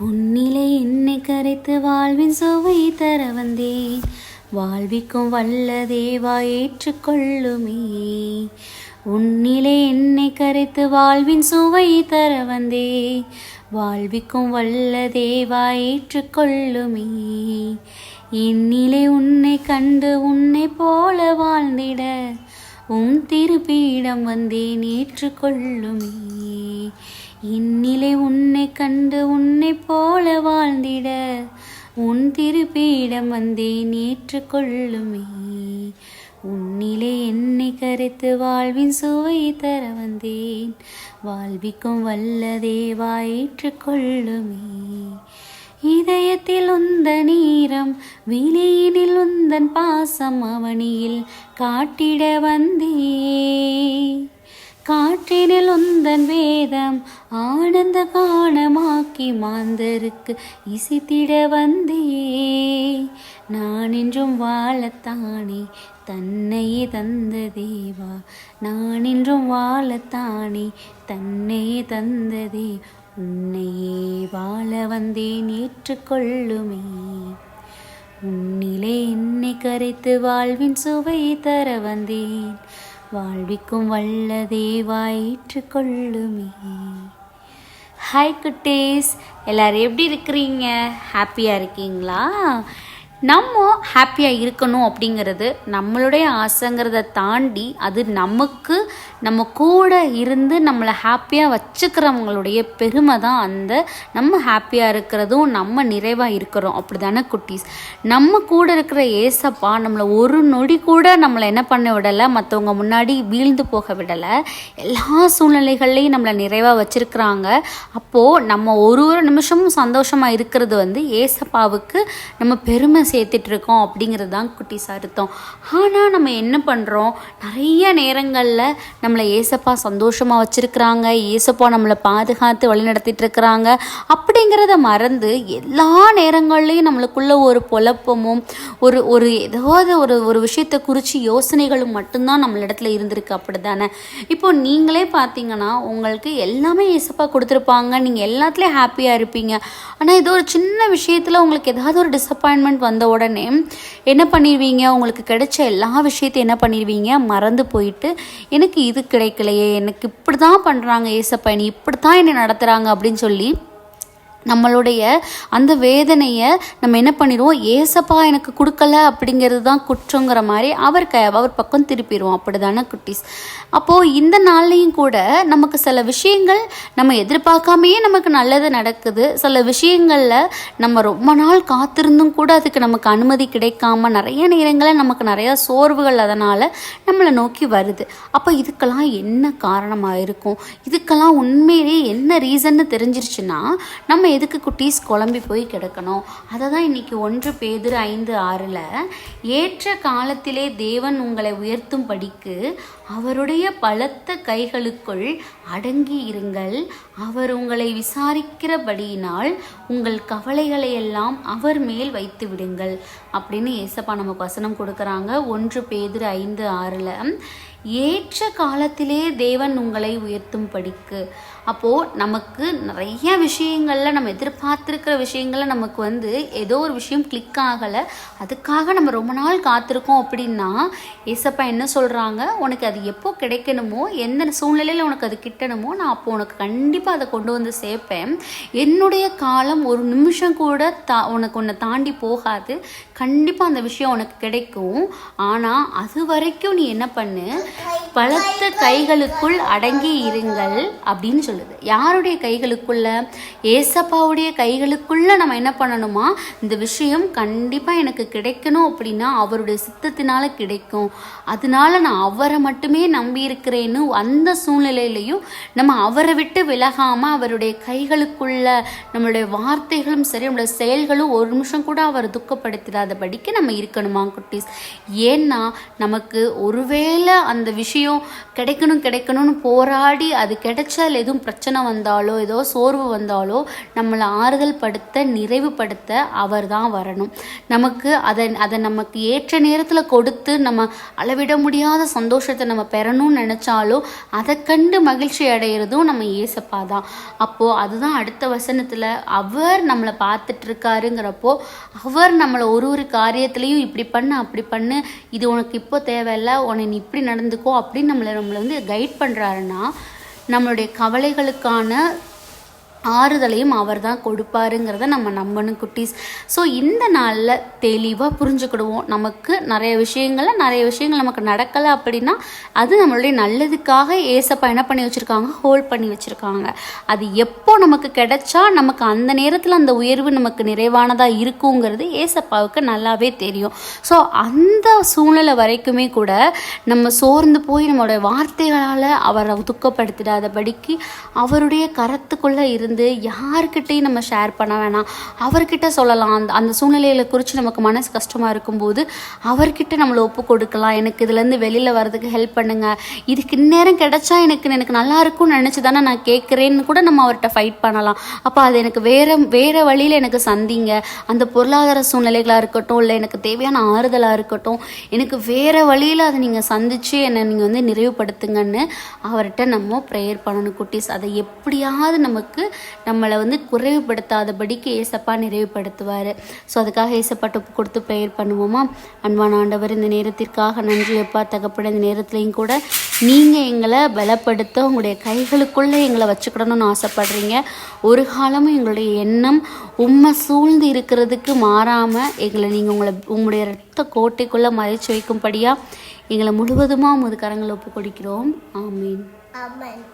உன்னிலே என்னை கரைத்து வாழ்வின் சுவை தர வந்தேன் வாழ்விக்கும் வல்ல தேவா ஏற்றுக்கொள்ளுமே. உன்னிலே என்னை கரைத்து வாழ்வின் சுவை தர வந்தே. வாழ்விக்கும் வல்ல தேவா ஏற்றுக்கொள்ளுமே. என்னிலே உன்னை கண்டு உன்னை போல வாழ்ந்திட. உம் திருப்பீடம் வந்தேன் ஏற்றுக்கொள்ளுமே. இந்நிலை உன்னை கண்டு உன்னை போல வாழ்ந்திட உன் திருப்பீடம் வந்தேன் ஏற்றுக்கொள்ளுமே. உன்னிலே என்னை கரைத்து வாழ்வின் சுவை தர வந்தேன் வாழ்விக்கும் வல்ல தேவா ஏற்றுக்கொள்ளுமே. இதயத்தில் உந்த நீரம் விழியினில் உந்தன் பாசம் அவனியில் காட்டிட வந்தே காற்றினில் உந்தன் வேதம் ஆனந்த காணமாக்கி மாந்தருக்கு இசித்திட வந்தே நான் என்றும் வாழத்தானே தன்னையே தந்த தேவா. நான் என்றும் வாழத்தானே தன்னையே தந்ததே உன்னையே வாழ வந்தேன் ஏற்றுக்கொள்ளுமே. உன்னிலே என்னை கரைத்து வாழ்வின் சுவை தர வந்தேன். வாழ்விக்கும் வல்ல தேவாயிற்று கொள்ளுமே ஹாய் குட்டேஸ் எல்லோரும் எப்படி இருக்கிறீங்க? ஹாப்பியாக இருக்கீங்களா? நம்ம ஹாப்பியாக இருக்கணும் அப்படிங்கிறது நம்மளுடைய ஆசைங்கிறத தாண்டி அது நமக்கு நம்ம கூட இருந்து நம்மளை ஹாப்பியாக வச்சுக்கிறவங்களுடைய பெருமை தான் அந்த நம்ம ஹாப்பியாக இருக்கிறதும் நம்ம நிறைவாக இருக்கிறோம். அப்படி தானே குட்டீஸ்? நம்ம கூட இருக்கிற ஏசப்பா நம்மளை ஒரு நொடி கூட நம்மளை என்ன பண்ண விடலை? மற்றவங்க முன்னாடி வீழ்ந்து போக விடலை. எல்லா சூழ்நிலைகள்லையும் நம்மளை நிறைவாக வச்சுருக்குறாங்க. அப்போது நம்ம ஒரு ஒரு நிமிஷமும் சந்தோஷமாக இருக்கிறது வந்து ஏசப்பாவுக்கு நம்ம பெருமை சேர்த்துட்டு இருக்கோம் அப்படிங்கிறது தான் குட்டிஸ் அர்த்தம். ஆனால் நம்ம என்ன பண்ணுறோம் நிறைய நேரங்களில் நம்மளை ஏசப்பா சந்தோஷமாக வச்சுருக்குறாங்க ஏசப்பா நம்மளை பாதுகாத்து வழி இருக்கிறாங்க அப்படிங்கிறத மறந்து எல்லா நேரங்கள்லையும் நம்மளுக்குள்ள ஒரு புலப்பமும் ஒரு ஒரு ஏதாவது ஒரு ஒரு விஷயத்தை குறித்து யோசனைகளும் மட்டும்தான் நம்மளிடத்துல இருந்திருக்கு அப்படி தானே இப்போ நீங்களே பார்த்தீங்கன்னா உங்களுக்கு எல்லாமே ஏசப்பா கொடுத்துருப்பாங்க. நீங்கள் எல்லாத்துலேயும் ஹாப்பியாக இருப்பீங்க. ஆனால் ஏதோ ஒரு சின்ன விஷயத்தில் உங்களுக்கு ஏதாவது ஒரு டிசப்பாயின்மெண்ட் வந்து உடனே என்ன பண்ணிடுவீங்க உங்களுக்கு கிடைச்ச எல்லா விஷயத்தையும் என்ன பண்ணிடுவீங்க மறந்து போயிட்டு எனக்கு இது கிடைக்கலையே எனக்கு இப்படி தான் பண்ணுறாங்க ஏசப்பா நீ இப்படி தான் என்னை நடத்துகிறாங்க அப்படின்னு சொல்லி நம்மளுடைய அந்த வேதனையை நம்ம என்ன பண்ணிடுவோம்? ஏசப்பா எனக்கு கொடுக்கல அப்படிங்கிறது தான் குற்றங்கிற மாதிரி அவர் க அவர் பக்கம் திருப்பிடுவோம். அப்படி தானே குட்டீஸ்? அப்போது இந்த நாள்லேயும் கூட நமக்கு சில விஷயங்கள் நம்ம எதிர்பார்க்காமையே நமக்கு நல்லது நடக்குது. சில விஷயங்களில் நம்ம ரொம்ப நாள் காத்திருந்தும் கூட அதுக்கு நமக்கு அனுமதி கிடைக்காம நிறைய நேரங்களில் நமக்கு நிறையா சோர்வுகள் அதனால் நம்மளை நோக்கி வருது. அப்போ இதுக்கெல்லாம் என்ன காரணமாக இருக்கும்? இதுக்கெல்லாம் உண்மையிலேயே என்ன ரீசன்னு தெரிஞ்சிருச்சுன்னா நம்ம எதுக்கு குட்டீஸ் குழம்பி போய் கிடக்கணும்? அதை தான் இன்னைக்கு ஒன்று பேதிரு ஐந்து ஆறில் ஏற்ற காலத்திலே தேவன் உங்களை உயர்த்தும் படிக்கு அவருடைய பலத்த கைகளுக்குள் அடங்கி இருங்கள். அவர் உங்களை விசாரிக்கிறபடியினால் உங்கள் கவலைகளை எல்லாம் அவர் மேல் வைத்து விடுங்கள். அப்படின்னு ஏசப்பா நமக்கு வசனம் கொடுக்குறாங்க. ஒன்று பேதிரு ஐந்து ஆறில் ஏற்ற காலத்திலே தேவன் உங்களை உயர்த்தும் படிக்கு அப்போது நமக்கு நிறைய விஷயங்களில் நம்ம எதிர்பார்த்துருக்கிற விஷயங்களில் நமக்கு வந்து ஏதோ ஒரு விஷயம் கிளிக் ஆகலை. அதுக்காக நம்ம ரொம்ப நாள் காத்திருக்கோம் அப்படின்னா ஏசப்பா என்ன சொல்கிறாங்க உனக்கு அது எப்போ கிடைக்கணுமோ எந்த சூழ்நிலையில் உனக்கு அது கிட்டணுமோ நான் அப்போ உனக்கு கண்டிப்பாக அதை கொண்டு வந்து சேர்ப்பேன். என்னுடைய காலம் ஒரு நிமிஷம் கூட தா உனக்கு உன்னை தாண்டி போகாது. கண்டிப்பாக அந்த விஷயம் உனக்கு கிடைக்கும். ஆனால் அது வரைக்கும் நீ என்ன பண்ணு? பலத்த கைகளுக்குள் அடங்கி இருங்கள் அப்படின்னு சொல்லுது. யாருடைய கைகளுக்குள்ள? ஏசப்பாவுடைய கைகளுக்குள்ள நம்ம என்ன பண்ணணுமா? இந்த விஷயம் கண்டிப்பாக எனக்கு கிடைக்கணும் அப்படின்னா அவருடைய சித்தத்தினால கிடைக்கும். அதனால நான் அவரை மட்டுமே நம்பி இருக்கிறேன்னு அந்த சூழ்நிலையிலையும் நம்ம அவரை விட்டு விலகாம அவருடைய கைகளுக்குள்ள நம்மளுடைய வார்த்தைகளும் சரி நம்மளுடைய செயல்களும் ஒரு நிமிஷம் கூட அவர் துக்கப்படுத்திடாதபடிக்கு நம்ம இருக்கணுமா குட்டீஸ்? ஏன்னா நமக்கு ஒருவேளை அந்த அந்த விஷயம் கிடைக்கணும் கிடைக்கணும்னு போராடி அது கிடைச்சால் எதுவும் பிரச்சனை வந்தாலோ ஏதோ சோர்வு வந்தாலோ நம்மளை ஆறுதல் படுத்த நிறைவுபடுத்த அவர் தான் வரணும். நமக்கு அதை அதை நமக்கு ஏற்ற நேரத்தில் கொடுத்து நம்ம அளவிட முடியாத சந்தோஷத்தை நம்ம பெறணும்னு நினச்சாலும் அதை கண்டு மகிழ்ச்சி அடைகிறதும் நம்ம ஏசப்பா தான். அப்போது அதுதான் அடுத்த வசனத்தில் அவர் நம்மளை பார்த்துட்ருக்காருங்கிறப்போ அவர் நம்மளை ஒரு ஒரு காரியத்துலேயும் இப்படி பண்ணு அப்படி பண்ணு இது உனக்கு இப்போ தேவையில்லை உன்னை நீ இப்படி நடந்துக்கோ அப்படின்னு நம்மளை நம்மளை வந்து கைட் பண்ணுறாருன்னா நம்மளுடைய கவலைகளுக்கான ஆறுதலையும் அவர் தான் கொடுப்பாருங்கிறத நம்ம நம்பணும் குட்டீஸ். ஸோ இந்த நாளில் தெளிவாக புரிஞ்சுக்கிடுவோம். நமக்கு நிறைய விஷயங்கள்ல நிறைய விஷயங்கள் நமக்கு நடக்கலை அப்படின்னா அது நம்மளுடைய நல்லதுக்காக ஏசப்பா என்ன பண்ணி வச்சுருக்காங்க? ஹோல்ட் பண்ணி வச்சுருக்காங்க. அது எப்போ நமக்கு கிடைச்சா நமக்கு அந்த நேரத்தில் அந்த உயர்வு நமக்கு நிறைவானதாக இருக்குங்கிறது ஏசப்பாவுக்கு நல்லாவே தெரியும். ஸோ அந்த சூழ்நிலை வரைக்குமே கூட நம்ம சோர்ந்து போய் நம்மளுடைய வார்த்தைகளால் அவரை துக்கப்படுத்திடாதபடிக்கு அவருடைய கரத்துக்குள்ளே இருந்து வந்து யாருக்கிட்டையும் நம்ம ஷேர் பண்ண வேணாம். அவர்கிட்ட சொல்லலாம். அந்த அந்த சூழ்நிலையில் குறித்து நமக்கு மனசு கஷ்டமாக இருக்கும்போது அவர்கிட்ட நம்மளை ஒப்பு கொடுக்கலாம். எனக்கு இதுலேருந்து வெளியில் வரதுக்கு ஹெல்ப் பண்ணுங்க. இதுக்கு இந்நேரம் கிடைச்சா எனக்கு எனக்கு நல்லா இருக்கும்னு நினச்சி தானே நான் கேட்குறேன்னு கூட நம்ம அவர்கிட்ட ஃபைட் பண்ணலாம். அப்போ அது எனக்கு வேறு வேறு வழியில் எனக்கு சந்திங்க. அந்த பொருளாதார சூழ்நிலைகளாக இருக்கட்டும் இல்லை எனக்கு தேவையான ஆறுதலாக இருக்கட்டும் எனக்கு வேறு வழியில் அதை நீங்கள் சந்தித்து என்னை நீங்கள் வந்து நிறைவுபடுத்துங்கன்னு அவர்கிட்ட நம்ம ப்ரேயர் பண்ணணும் குட்டீஸ். அதை எப்படியாவது நமக்கு நம்மளை வந்து குறைவுபடுத்தாதபடிக்கு ஏசப்பா நிறைவுபடுத்துவார். ஸோ அதுக்காக ஏசப்பாட்டு ஒப்பு கொடுத்து பெயர் பண்ணுவோமா? அன்பான ஆண்டவர் இந்த நேரத்திற்காக நன்றி எப்பா தகப்பட இந்த நேரத்துலையும் கூட நீங்கள் எங்களை பலப்படுத்த உங்களுடைய கைகளுக்குள்ளே எங்களை வச்சுக்கிடணும்னு ஆசைப்படுறீங்க. ஒரு காலமும் எங்களுடைய எண்ணம் உண்மை சூழ்ந்து இருக்கிறதுக்கு மாறாமல் எங்களை நீங்கள் உங்களை உங்களுடைய ரத்த கோட்டைக்குள்ளே மறைச்சு வைக்கும்படியாக எங்களை முழுவதுமாக உமது கரங்களை ஒப்பு கொடுக்கிறோம். ஆமீன். ஆமீன்.